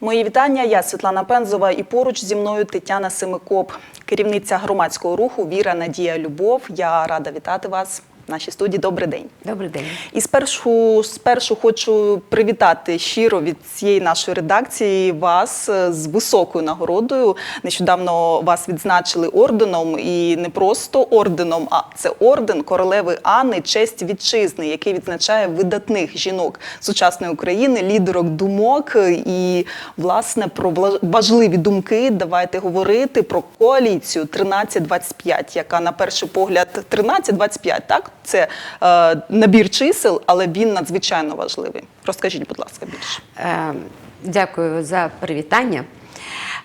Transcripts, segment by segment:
Мої вітання. Я Світлана Пензова і поруч зі мною Тетяна Семикоп, керівниця громадського руху Віра, Надія, Любов. Я рада вітати вас в нашій студії. Добрий день. Добрий день. І спершу, спершу хочу привітати щиро від цієї нашої редакції вас е, з високою нагородою. Нещодавно вас відзначили орденом, і не просто орденом, а це орден королеви Анни честь вітчизни, який відзначає видатних жінок сучасної України, лідерок думок. І власне про важливі думки давайте говорити про коаліцію 1325, яка на перший погляд 1325, так це е, набір чисел, але він надзвичайно важливий. Розкажіть, будь ласка, більше. Е, дякую за привітання.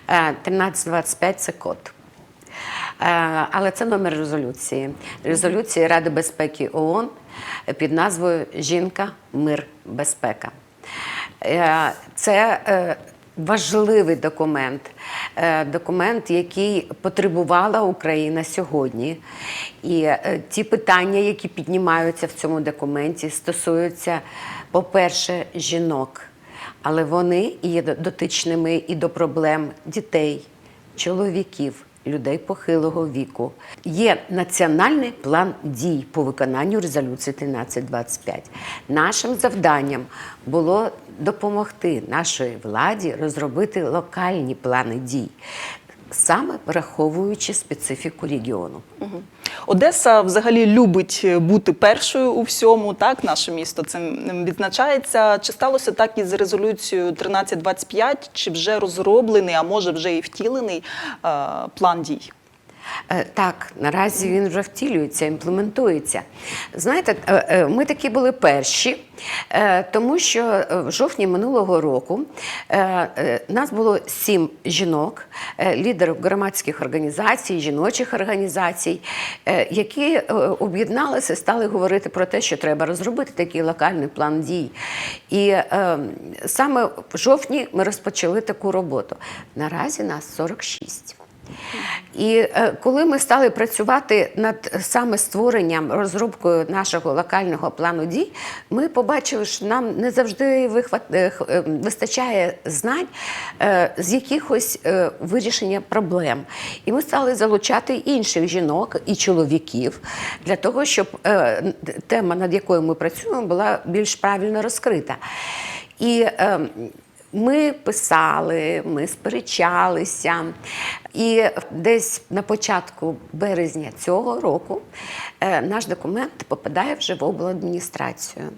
Е, 1325 це код. Е, але це номер резолюції. Резолюції Ради безпеки ООН під назвою Жінка, мир, безпека. Е, це е, важливий документ, е, документ, який потребувала Україна сьогодні. І е, ті питання, які піднімаються в цьому документі, стосуються, по-перше, жінок, але вони є дотичними і до проблем дітей, чоловіків. Людей похилого віку є національний план дій по виконанню резолюції 1325. Нашим завданням було допомогти нашій владі розробити локальні плани дій, саме враховуючи специфіку регіону. Одеса взагалі любить бути першою у всьому. Так, наше місто цим відзначається. Чи сталося так із резолюцією 1325? Чи вже розроблений, а може вже і втілений е, план дій? Е, Так, наразі він вже втілюється, імплементується. Знаєте, е, е, ми такі були перші, тому що в жовтні минулого року нас було сім жінок, лідерів громадських організацій, жіночих організацій, які об'єдналися, стали говорити про те, що треба розробити такий локальний план дій. І саме в жовтні ми розпочали таку роботу. Наразі нас 46. І е, коли ми стали працювати над саме створенням, розробкою нашого локального плану дій, ми побачили, що нам не завжди вихват, е, е, вистачає знань з якихось вирішення проблем. І ми стали залучати інших жінок і чоловіків для того, щоб тема, над якою ми працюємо, була більш правильно розкрита. І е, ми писали, ми сперечалися. І десь на початку березня цього року е, наш документ попадає вже в обладміністрацію.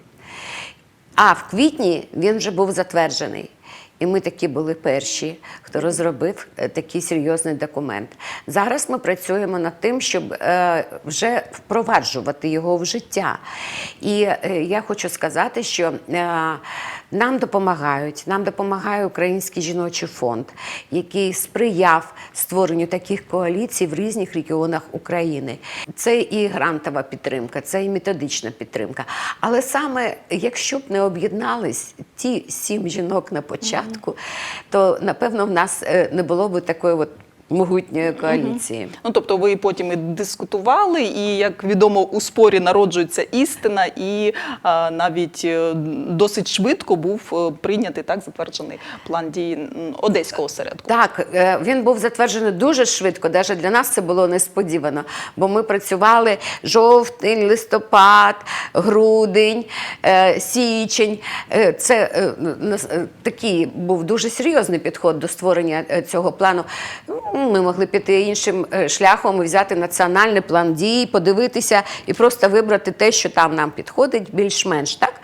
А в квітні він вже був затверджений. І ми такі були перші, хто розробив е, такий серйозний документ. Зараз ми працюємо над тим, щоб е, вже впроваджувати його в життя. І я хочу сказати, що нам допомагають, нам допомагає Український жіночий фонд, який сприяв створенню таких коаліцій в різних регіонах України. Це і грантова підтримка, це і методична підтримка. Але саме якщо б не об'єднались ті сім жінок на початку, то напевно в нас е, не було б такої от могутньої коаліції. Ну тобто, ви потім і дискутували, і як відомо, у спорі народжується істина, і е, навіть е, досить швидко був е, прийнятий так затверджений план дій одеського осередку. Так, е, він був затверджений дуже швидко. Навіть для нас це було несподівано, бо ми працювали жовтень, листопад, грудень, січень. Це такий був дуже серйозний підход до створення цього плану. Ми могли піти іншим е, шляхом і взяти національний план дій, подивитися і просто вибрати те, що там нам підходить, більш-менш так.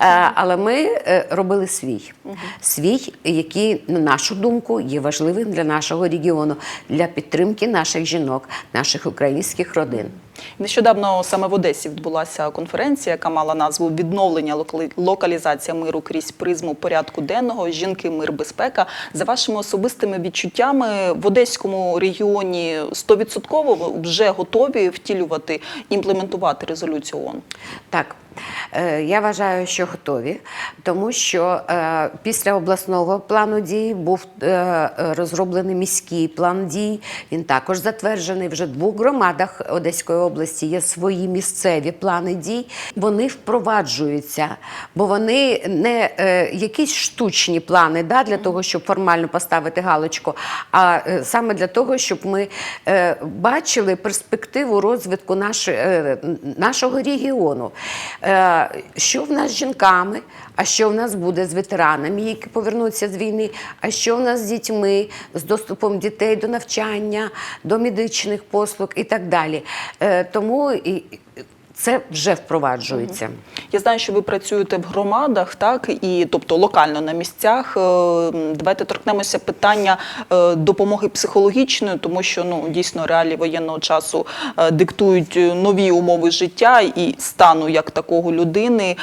Е, Але ми е, робили свій. Свій, який, на нашу думку, є важливим для нашого регіону, для підтримки наших жінок, наших українських родин. Нещодавно саме в Одесі відбулася конференція, яка мала назву Відновлення локалізація миру крізь призму порядку денного. Жінки, мир, безпека. За вашими особистими відчуттями в Одеському регіоні 100% вже готові втілювати імплементувати резолюцію ООН? Так, Я вважаю, що готові, тому що е, після обласного плану дій був е, е, розроблений міський план дій. Він також затверджений вже в двох громадах Одеської області. Є свої місцеві плани дій. Вони впроваджуються, бо вони не е, якісь штучні плани да, для того, щоб формально поставити галочку, а е, саме для того, щоб ми е, бачили перспективу розвитку наш, е, нашого регіону. Е, що в нас з жінками, а що в нас буде з ветеранами, які повернуться з війни, а що в нас з дітьми, з доступом дітей до навчання, до медичних послуг і так далі. Е, тому це вже впроваджується. Я знаю, що ви працюєте в громадах, так і тобто локально на місцях. Е, Давайте торкнемося питання е, допомоги психологічної, тому що ну дійсно реалії воєнного часу е, диктують нові умови життя і стану як такого людини.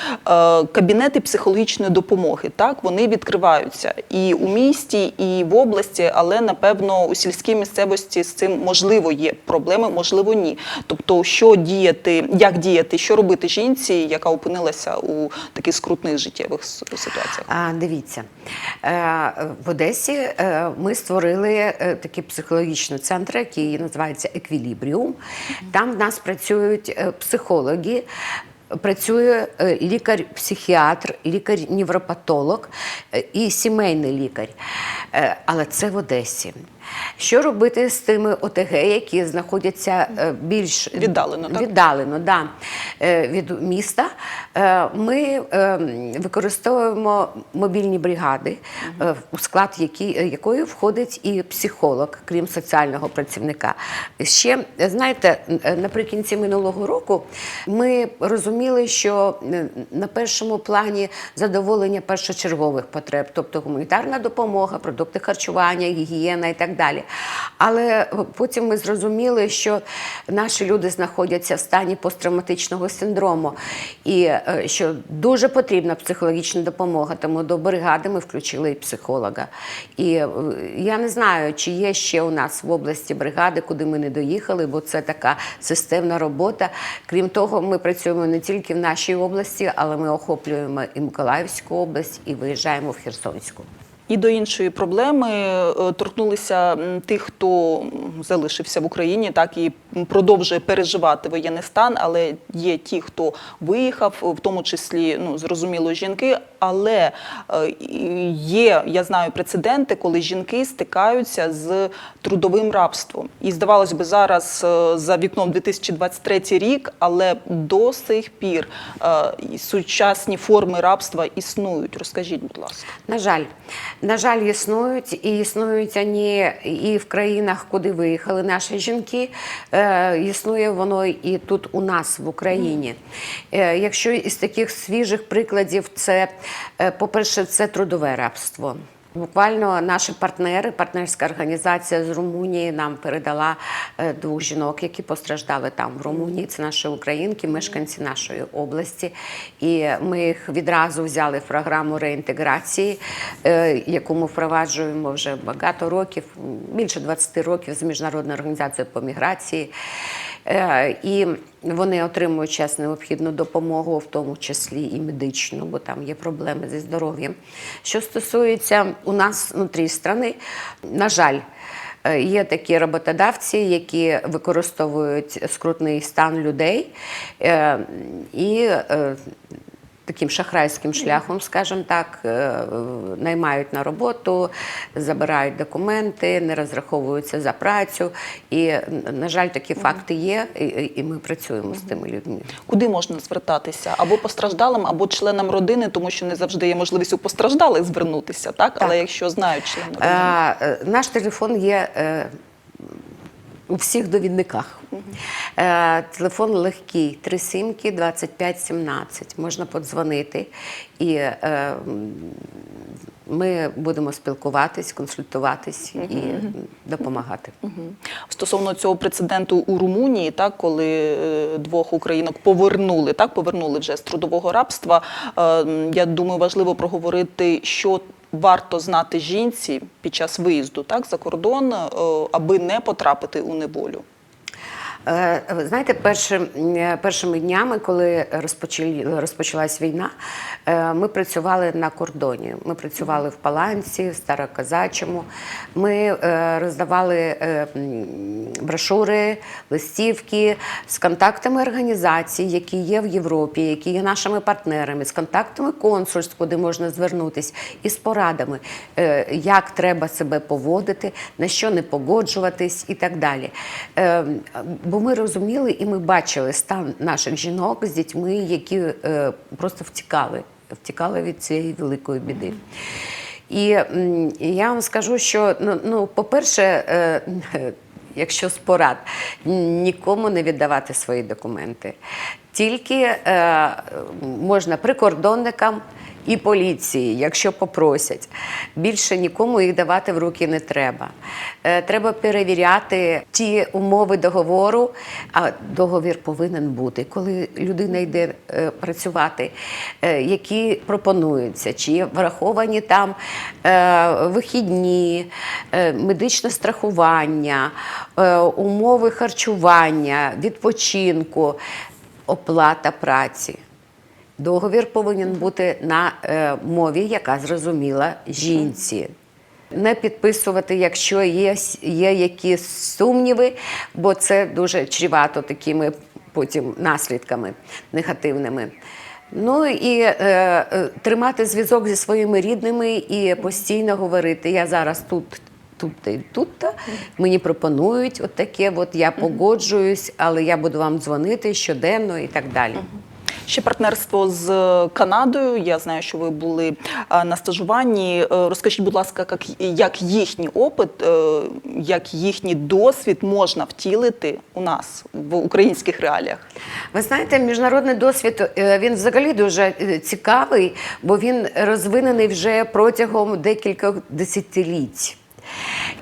Кабінети психологічної допомоги, так вони відкриваються і у місті, і в області, але напевно у сільській місцевості з цим можливо є проблеми, можливо, ні. Тобто, що діяти, як діяти, що робити жінці, яка опинилася у таких скрутних життєвих ситуаціях. А, дивіться, е, в Одесі е, ми створили е, такий психологічний центр, який називається Еквілібріум. Там в нас працюють психологи. Працює лікар-психіатр, лікар-невропатолог і сімейний лікар. Але це в Одесі. Що робити з тими ОТГ, які знаходяться е, більш Віддалено, так? віддалено да, е, від міста. Е, Ми використовуємо мобільні бригади, у склад якої входить і психолог, крім соціального працівника. Ще знаєте, наприкінці минулого року ми розуміли, що на першому плані задоволення першочергових потреб, тобто гуманітарна допомога, продукти харчування, гігієна і так далі. Але потім ми зрозуміли, що наші люди знаходяться в стані посттравматичного синдрому, і е, що дуже потрібна психологічна допомога. Тому до бригади ми включили і психолога. І е, я не знаю, чи є ще у нас в області бригади, куди ми не доїхали, бо це така системна робота. Крім того, ми працюємо не тільки в нашій області, але ми охоплюємо і Миколаївську область, і виїжджаємо в Херсонську. І до іншої проблеми е, торкнулися тих, хто залишився в Україні, так і продовжує переживати воєнний стан, але є ті, хто виїхав, в тому числі ну зрозуміло жінки. Але е, є, я знаю прецеденти, коли жінки стикаються з трудовим рабством. І здавалось би, зараз е, за вікном 2023 рік, але до сих пір е, сучасні форми рабства існують. Розкажіть, будь ласка. На жаль, на жаль, існують і існують вони і в країнах, куди виїхали наші жінки. Існує воно і тут у нас в Україні. Якщо із таких свіжих прикладів, це, по-перше, це трудове рабство. Буквально наші партнери, партнерська організація з Румунії нам передала е, двох жінок, які постраждали там в Румунії. Це наші українки, мешканці нашої області. І ми їх відразу взяли в програму реінтеграції, е, яку ми впроваджуємо вже багато років, більше 20 років з міжнародною організацією по міграції. Е, І вони отримують час необхідну допомогу, в тому числі і медичну, бо там є проблеми зі здоров'ям. Що стосується у нас внутрі країни, на жаль, е, є такі роботодавці, які використовують скрутний стан людей е, і таким шахрайським шляхом, скажімо так, е, наймають на роботу, забирають документи, не розраховуються за працю. І, на жаль, такі факти є, і- ми працюємо з тими людьми. Куди можна звертатися? Або постраждалим, або членам родини, тому що не завжди є можливість у постраждалих звернутися, так? Але якщо знають члени родини. Е, е, Наш телефон є е, у всіх довідниках. Е, Телефон легкий, три сімки 2517. Можна подзвонити. І е, ми будемо спілкуватись, консультуватись і допомагати. Стосовно цього прецеденту у Румунії, так коли е, двох українок повернули, так повернули вже з трудового рабства. е, Я думаю, важливо проговорити, що варто знати жінці під час виїзду так за кордон, е, аби не потрапити у неволю. Е, знаєте, першим, е, першими днями, коли розпочалась війна, е, ми працювали на кордоні. Ми працювали в Паланці, в Староказачому. Ми роздавали брошури, листівки з контактами організацій, які є в Європі, які є нашими партнерами, з контактами консульств, куди можна звернутися, і з порадами, як треба себе поводити, на що не погоджуватись і так далі. Бо ми розуміли і ми бачили стан наших жінок з дітьми, які е, просто втікали, втікали від цієї великої біди. І я вам скажу, що ну, ну по-перше, е, якщо з порад, нікому не віддавати свої документи. Тільки е, можна прикордонникам і поліції, якщо попросять. Більше нікому їх давати в руки не треба. Е, треба перевіряти ті умови договору, а договір повинен бути. Коли людина йде е, працювати, які пропонуються, чи враховані там вихідні, медичне страхування, умови харчування, відпочинку, оплата праці. Договір повинен бути на е, мові, яка зрозуміла жінці. Не підписувати, якщо є, є якісь сумніви, бо це дуже чрівато такими потім наслідками негативними. Ну і е, е, тримати зв'язок зі своїми рідними і постійно говорити: я зараз тут. Тут і тут мені пропонують от таке, от я погоджуюсь, але я буду вам дзвонити щоденно і так далі. Ще партнерство з Канадою. Я знаю, що ви були на стажуванні. Е, Розкажіть, будь ласка, як, як їхній опит, е, як їхній досвід можна втілити у нас в українських реаліях? Ви знаєте, міжнародний досвід е, він взагалі дуже цікавий, бо він розвинений вже протягом декількох десятиліть.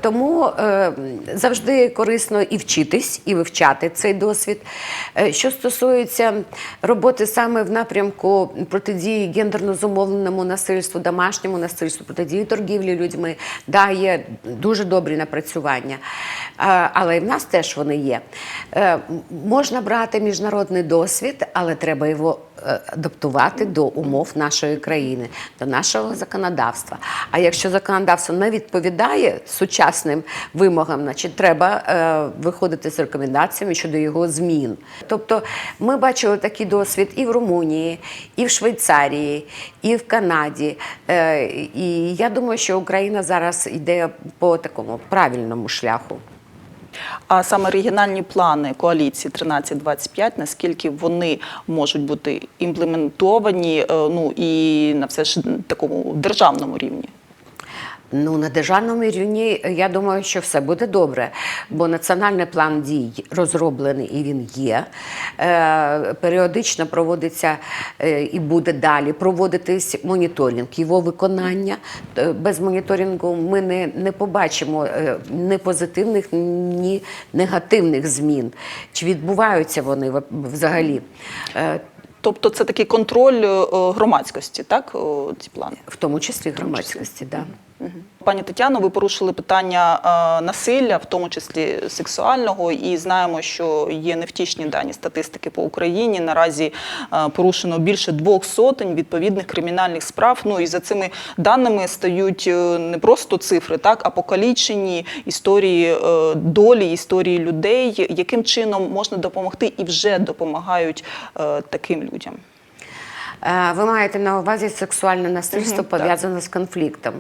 Тому е, завжди корисно і вчитись, і вивчати цей досвід. Е, що стосується роботи саме в напрямку протидії гендерно зумовленому насильству, домашньому насильству, протидії торгівлі людьми, да, є дуже добрі напрацювання, Е, але і в нас теж вони є. Е, можна брати міжнародний досвід, але треба його адаптувати до умов нашої країни, до нашого законодавства. А якщо законодавство не відповідає сучасним вимогам, значить треба е, виходити з рекомендаціями щодо його змін. Тобто ми бачили такий досвід і в Румунії, і в Швейцарії, і в Канаді. Е, і я думаю, що Україна зараз йде по такому правильному шляху. А саме регіональні плани коаліції 1325, наскільки вони можуть бути імплементовані, е, ну і на все ж такому державному рівні? Ну, на державному рівні я думаю, що все буде добре, бо національний план дій розроблений і він є. Е, періодично проводиться е, і буде далі проводитись моніторинг його виконання. Е, Без моніторингу ми не, не побачимо е, ні позитивних, ні негативних змін. Чи відбуваються вони взагалі? Е, Тобто це такий контроль е, громадськості, так, ці плани? в тому числі громадськості, да. Пані Тетяно, ви порушили питання е, насилля, в тому числі сексуального, і знаємо, що є невтішні дані статистики по Україні. Наразі е, порушено більше двох сотень відповідних кримінальних справ. Ну і за цими даними стають е, не просто цифри, так а покалічені історії долі, історії людей. Яким чином можна допомогти і вже допомагають таким людям? Е, Ви маєте на увазі сексуальне насильство пов'язане з конфліктом.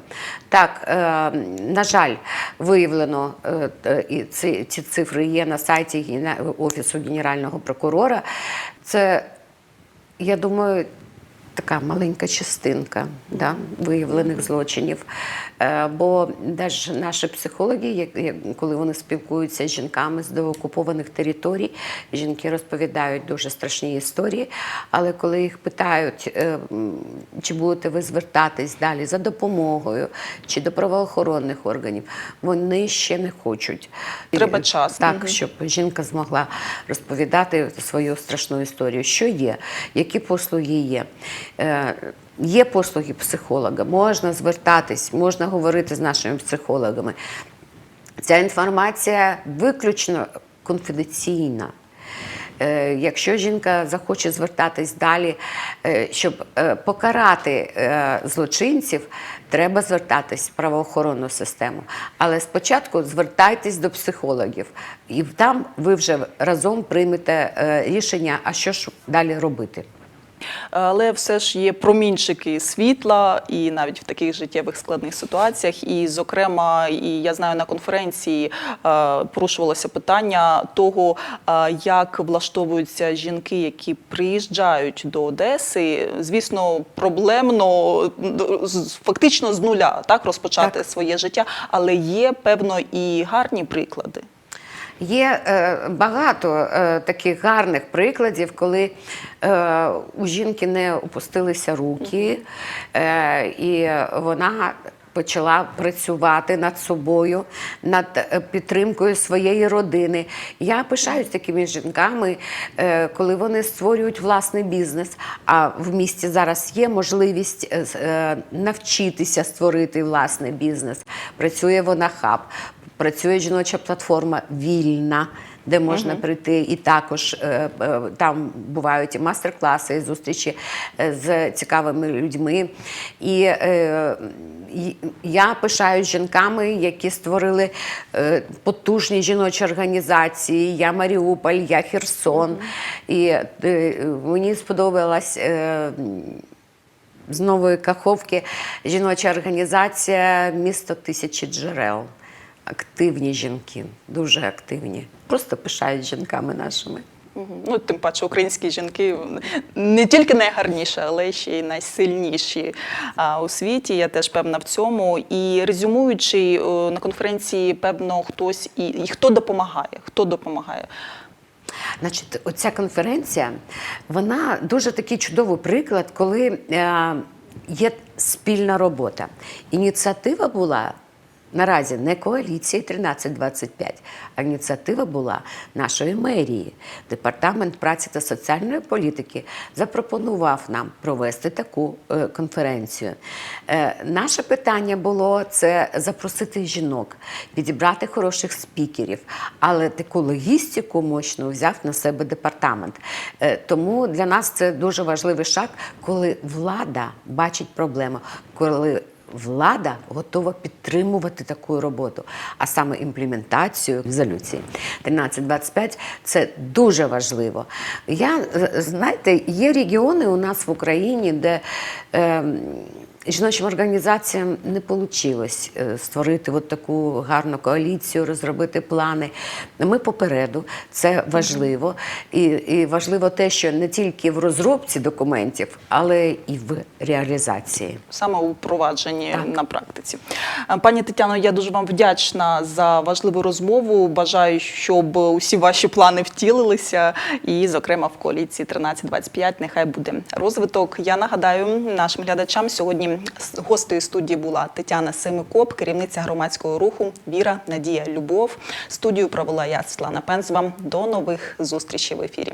Так, е, на жаль, виявлено е, і ці, ці цифри є на сайті Офісу Генерального прокурора. Це, я думаю, така маленька частинка да, виявлених злочинів. Е, Бо навіть наші психологи, коли вони спілкуються з жінками з доокупованих територій, жінки розповідають дуже страшні історії. Але коли їх питають, е, чи будете ви звертатись далі за допомогою чи до правоохоронних органів, вони ще не хочуть. Треба час. Так, щоб жінка змогла розповідати свою страшну історію, що є, які послуги є. Е, Є послуги психолога, можна звертатись, можна говорити з нашими психологами. Ця інформація виключно конфіденційна. Е, Якщо жінка захоче звертатись далі, е, щоб покарати злочинців, треба звертатись в правоохоронну систему. Але спочатку звертайтесь до психологів, і там ви вже разом приймете рішення, а що ж далі робити. Але все ж є промінчики світла, і навіть в таких життєвих складних ситуаціях. І, зокрема, і я знаю, на конференції е, порушувалося питання того, е, як влаштовуються жінки, які приїжджають до Одеси. Звісно, проблемно фактично з нуля так розпочати своє життя, але є певно і гарні приклади. Є е, багато е, таких гарних прикладів, коли е, у жінки не опустилися руки, е, і вона почала працювати над собою, над е, підтримкою своєї родини. Я пишаюсь такими жінками, е, коли вони створюють власний бізнес. А в місті зараз є можливість е, е, навчитися створити власний бізнес. Працює вона хаб. Працює жіноча платформа вільна, де можна прийти, і також е, е, там бувають і мастер-класи, і зустрічі е, з цікавими людьми. І я пишаюсь жінками, які створили потужні жіночі організації. Я Маріуполь, я Херсон. І мені сподобалась. З нової каховки жіноча організація Місто тисячі джерел. Активні жінки, дуже активні. Просто пишають жінками нашими. Ну, тим паче, українські жінки не тільки найгарніші, але ще й найсильніші у світі. Я теж певна в цьому. І резюмуючи на конференції, певно, хтось і, і хто допомагає, хто допомагає. Значить, оця конференція, вона дуже такий чудовий приклад, коли е, є спільна робота. Ініціатива була. Наразі не коаліції 1325, а ініціатива була нашої мерії. Департамент праці та соціальної політики запропонував нам провести таку е, конференцію. Е, наше питання було це запросити жінок, підібрати хороших спікерів, але таку логістику мощну взяв на себе департамент. Е, тому для нас це дуже важливий шаг, коли влада бачить проблему, коли Влада готова підтримувати таку роботу, а саме імплементацію резолюції 1325 – це дуже важливо. Я е, знаєте, є регіони у нас в Україні, де е, жіночим організаціям не вийшло створити от таку гарну коаліцію, розробити плани. Ми попереду, це важливо. І, і важливо те, що не тільки в розробці документів, але і в реалізації. Саме у провадженні Так. на практиці. Пані Тетяно, я дуже вам вдячна за важливу розмову. Бажаю, щоб усі ваші плани втілилися, і, зокрема, в коаліції 1325 нехай буде розвиток. Я нагадаю нашим глядачам сьогодні з- гостею студії була Тетяна Семикоп, керівниця громадського руху Віра, Надія, Любов. Студію провела я Світлана Пензова. До нових зустрічей в ефірі.